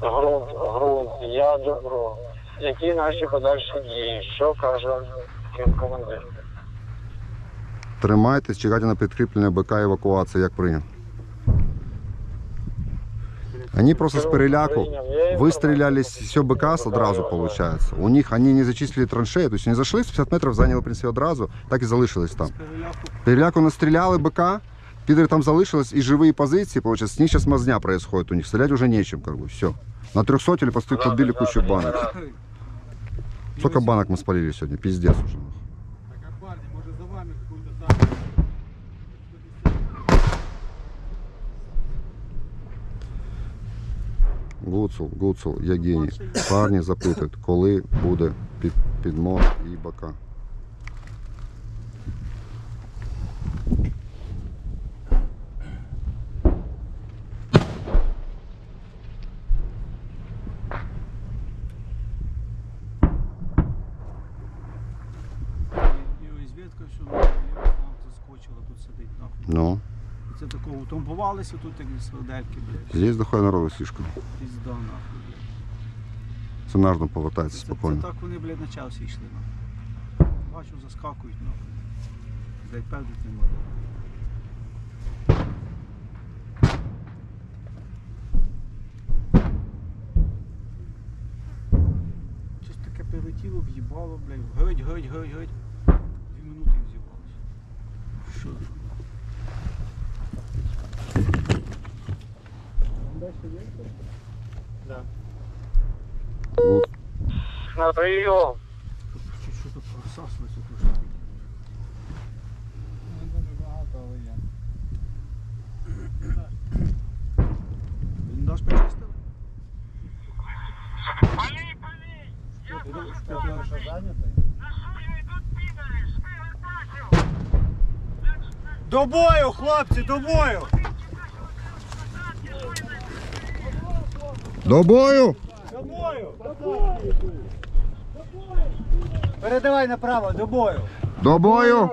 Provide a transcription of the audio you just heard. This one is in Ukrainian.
грунт, грунт, я добро. Які наші подальші дії? Що каже командир? Тримайтесь, чекайте на підкріплення БК евакуація, як прийняв. Они просто с переляку выстрелялись все БК одразу, получается. У них они не зачислили траншеї, тобто вони зайшли, 50 метрів зайняли, в принципі, одразу, так і залишились там. Переляку настріляли БК, підери там залишились, і живі позиції, получается, с них сейчас мазня происходит у них, стрелять уже нечем, как бы, все. На 300 или просто подбили кучу банок. Сколько банок мы спалили сегодня, пиздец уже. Так, а парни, может за вами какую-то там... Гуцул, Гуцул, я геній. Парні запитують, коли буде під, підмог і бока. Ветка, що на нам заскочила, тут сидить нахуй. Ну, Це такого утрамбувалися тут як свидельки, блядь. здесь доходить народу слишком. Пізда нахуй. блядь. Це нужно повертатися Це, це спокійно. так вони, блядь, на часі йшли нахуй. Бачу, заскакують нахуй. Блядь, певдить не. Щось таке прилетіло, в'їбало, блядь. Геть, геть, геть, геть. Гуц- На прийом. Чуть що тут просасується тут. що таке. Не дуже багато, але є. Бліндаж почистили? Ти що зайнятий? До бою, хлопці, до бою! До бою! До бою! Передавай направо, до бою! До бою!